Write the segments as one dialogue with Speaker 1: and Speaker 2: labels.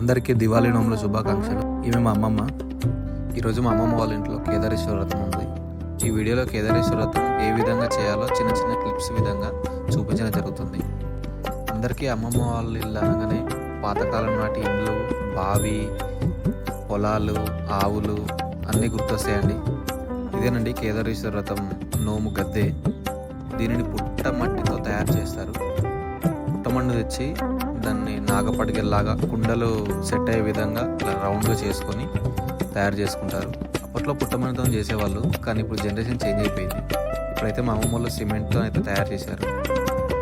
Speaker 1: అందరికీ దివాళీ నోముల శుభాకాంక్షలు. ఈమె మా అమ్మమ్మ. ఈరోజు మా అమ్మమ్మ వాళ్ళ ఇంట్లో కేదారేశ్వర వ్రతం ఉంది. ఈ వీడియోలో కేదారేశ్వర వ్రతం ఏ విధంగా చేయాలో చిన్న చిన్న క్లిప్స్ విధంగా చూపించడం జరుగుతుంది. అందరికీ అమ్మమ్మ వాళ్ళ ఇల్లు అనగానే పాతకాలం నాటి ఇండ్లు బావి పొలాలు ఆవులు అన్నీ గుర్తొస్తాయండి. ఇదేనండి కేదారేశ్వర వ్రతం నోము గద్దె. దీనిని పుట్ట మట్టితో తయారు చేస్తారు. పుట్టమన్ను తెచ్చి దాన్ని నాగపడిగల్లాగా కుండలు సెట్ అయ్యే విధంగా ఇలా రౌండ్గా చేసుకొని తయారు చేసుకుంటారు. అప్పట్లో పుట్టమన్నుతో చేసేవాళ్ళు కానీ ఇప్పుడు జనరేషన్ చేంజ్ అయిపోయింది. ఇప్పుడైతే మా అమ్మమ్మ వాళ్ళు సిమెంట్తో అయితే తయారు చేశారు.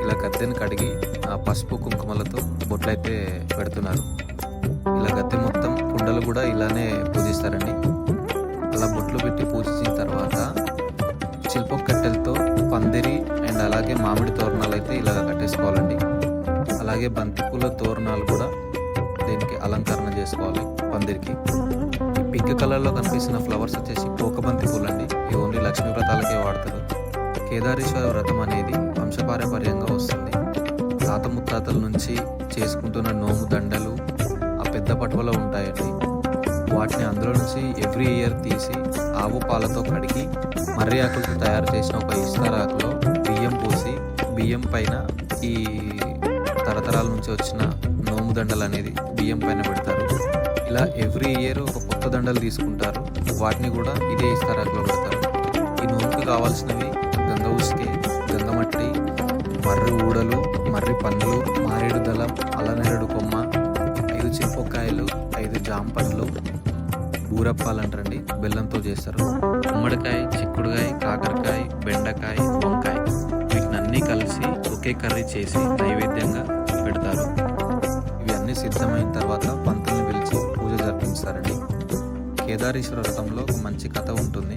Speaker 1: ఇలా గద్దెని కడిగి ఆ పసుపు కుంకుమలతో బొట్లు అయితే పెడుతున్నారు. ఇలా గద్దె మొత్తం కుండలు కూడా ఇలానే పూజిస్తారండి. అలా బొట్లు పెట్టి పూజించిన తర్వాత శిల్ప కట్టెలతో పందిరి అండ్ అలాగే మామిడి తోరణాలు అయితే ఇలా కట్టేసుకోవాలండి. అలాగే బంతిపూల తోరణాలు కూడా దీనికి అలంకరణ చేసుకోవాలి పందిరికి. పింక్ కలర్లో కనిపిస్తున్న ఫ్లవర్స్ వచ్చేసి పోకబంతి పూలు అండి ఇవి ఓన్లీ లక్ష్మీ వ్రతాలకే వాడతారు. కేదారేశ్వర వ్రతం అనేది వంశపారంపర్యంగా వస్తుంది. తాత ముత్తాతల నుంచి చేసుకుంటున్న నోము దండలు ఆ పెద్ద పటువలో ఉంటాయండి. వాటిని అందులో నుంచి ఎవ్రీ ఇయర్ తీసి ఆవు పాలతో కడిగి మర్రి ఆకులతో తయారు చేసిన ఒక ఇస్తారాకులో బియ్యం పోసి బియ్యం పైన ఈ తరాల నుంచి వచ్చిన నోము దండలు అనేది బియ్యం పైన పెడతారు. ఇలా ఎవ్రీ ఇయర్ ఒక కొత్త దండలు తీసుకుంటారు. వాటిని కూడా ఇదే ఇస్తార పెడతారు. ఈ నోముకి కావాల్సినవి గంగ ఉసికే గంగమట్టి మర్రి ఊడలు మర్రి పండ్లు మారేడు దళం అల్లనేరుడు కొమ్మ ఐదు చిప్పకాయలు ఐదు జాంపండ్లు ఊరప్పాలు అంటారండి బెల్లంతో చేస్తారు. గుమ్మడికాయ చిక్కుడుకాయ కాకరకాయ బెండకాయ వంకాయ వీటినన్నీ కలిసి ఒకే కర్రీ చేసి నైవేద్యంగా సిద్ధమైన తర్వాత పంతుల్ని పిలిచి పూజ జరిపిస్తారండి కేదారేశ్వర వ్రతంలో ఒక మంచి కథ ఉంటుంది.